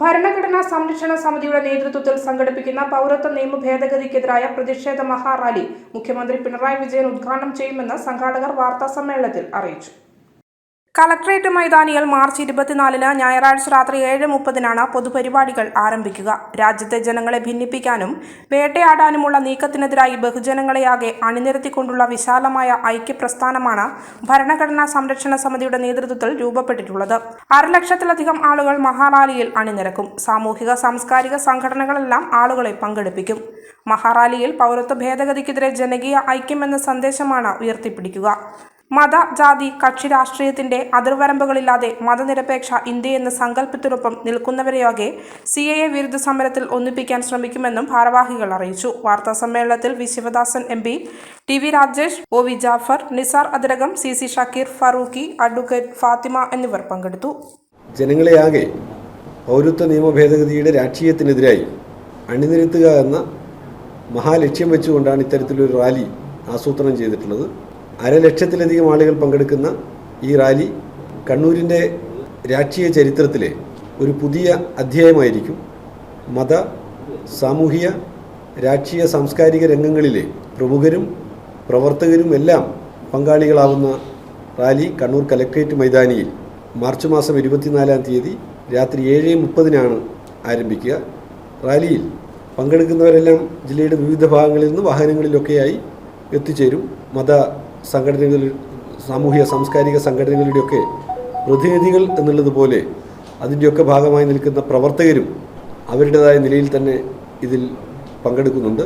ഭരണഘടനാ സംരക്ഷണ സമിതിയുടെ നേതൃത്വത്തിൽ സംഘടിപ്പിക്കുന്ന പൗരത്വ നിയമ ഭേദഗതിക്കെതിരായ പ്രതിഷേധ മഹാറാലി മുഖ്യമന്ത്രി പിണറായി വിജയൻ ഉദ്ഘാടനം ചെയ്യുമെന്ന് സംഘാടകർ വാർത്താസമ്മേളനത്തിൽ അറിയിച്ചു. കളക്ട്രേറ്റ് മൈതാനിയിൽ മാർച്ച് ഇരുപത്തിനാലിന് ഞായറാഴ്ച രാത്രി ഏഴ് മുപ്പതിനാണ് പൊതുപരിപാടികൾ ആരംഭിക്കുക. രാജ്യത്തെ ജനങ്ങളെ ഭിന്നിപ്പിക്കാനും വേട്ടയാടാനുമുള്ള നീക്കത്തിനെതിരായി ബഹുജനങ്ങളെയാകെ അണിനിരത്തിക്കൊണ്ടുള്ള വിശാലമായ ഐക്യപ്രസ്ഥാനമാണ് ഭരണഘടനാ സംരക്ഷണ സമിതിയുടെ നേതൃത്വത്തിൽ രൂപപ്പെട്ടിട്ടുള്ളത്. അരലക്ഷത്തിലധികം ആളുകൾ മഹാറാലിയിൽ അണിനിരക്കും. സാമൂഹിക സാംസ്കാരിക സംഘടനകളെല്ലാം ആളുകളെ പങ്കെടുപ്പിക്കും. മഹാറാലിയിൽ പൗരത്വ ഭേദഗതിക്കെതിരെ ജനകീയ ഐക്യമെന്ന സന്ദേശമാണ് ഉയർത്തിപ്പിടിക്കുക. മത ജാതി കക്ഷി രാഷ്ട്രീയത്തിന്റെ അതിർവരമ്പുകളില്ലാതെ മതനിരപേക്ഷ ഇന്ത്യ എന്ന സങ്കല്പത്തിനൊപ്പം നിൽക്കുന്നവരെയൊക്കെ സി എ എ വിരുദ്ധ സമരത്തിൽ ഒന്നിപ്പിക്കാൻ ശ്രമിക്കുമെന്നും ഭാരവാഹികൾ അറിയിച്ചു. വാർത്താ സമ്മേളനത്തിൽ V Sivadasan M P T V Rajesh O V Jafar Nisar Athirakam C C Shakeer Farooqui advocate Fathima എന്നിവർ പങ്കെടുത്തു. ജനങ്ങളെയാകെ പൗരത്വ നിയമ ഭേദഗതിയുടെ രാഷ്ട്രീയത്തിനെതിരായി അണിനിരത്തുക എന്ന മഹാലക്ഷ്യം വെച്ചുകൊണ്ടാണ് ഇത്തരത്തിലൊരു റാലി ആസൂത്രണം ചെയ്തിട്ടുള്ളത്. അരലക്ഷത്തിലധികം ആളുകൾ പങ്കെടുക്കുന്ന ഈ റാലി കണ്ണൂരിന്റെ രാഷ്ട്രീയ ചരിത്രത്തിലെ ഒരു പുതിയ അധ്യായമായിരിക്കും. മത സാമൂഹിക രാഷ്ട്രീയ സാംസ്കാരിക രംഗങ്ങളിലെ പ്രമുഖരും പ്രവർത്തകരും എല്ലാം പങ്കാളികളാവുന്ന റാലി കണ്ണൂർ കലക്ട്രേറ്റ് മൈതാനിയിൽ മാർച്ച് മാസം ഇരുപത്തിനാലാം തീയതി രാത്രി ഏഴ് മുപ്പതിനാണ് ആരംഭിക്കുക. റാലിയിൽ പങ്കെടുക്കുന്നവരെല്ലാം ജില്ലയുടെ വിവിധ ഭാഗങ്ങളിൽ നിന്ന് വാഹനങ്ങളിലൊക്കെയായി എത്തിച്ചേരും. മത സംഘടനകളിൽ സാമൂഹിക സാംസ്കാരിക സംഘടനകളുടെയൊക്കെ പ്രതിനിധികൾ എന്നുള്ളതുപോലെ അതിന്റെയൊക്കെ ഭാഗമായി നിൽക്കുന്ന പ്രവർത്തകരും അവരുടേതായ നിലയിൽ തന്നെ ഇതിൽ പങ്കെടുക്കുന്നുണ്ട്.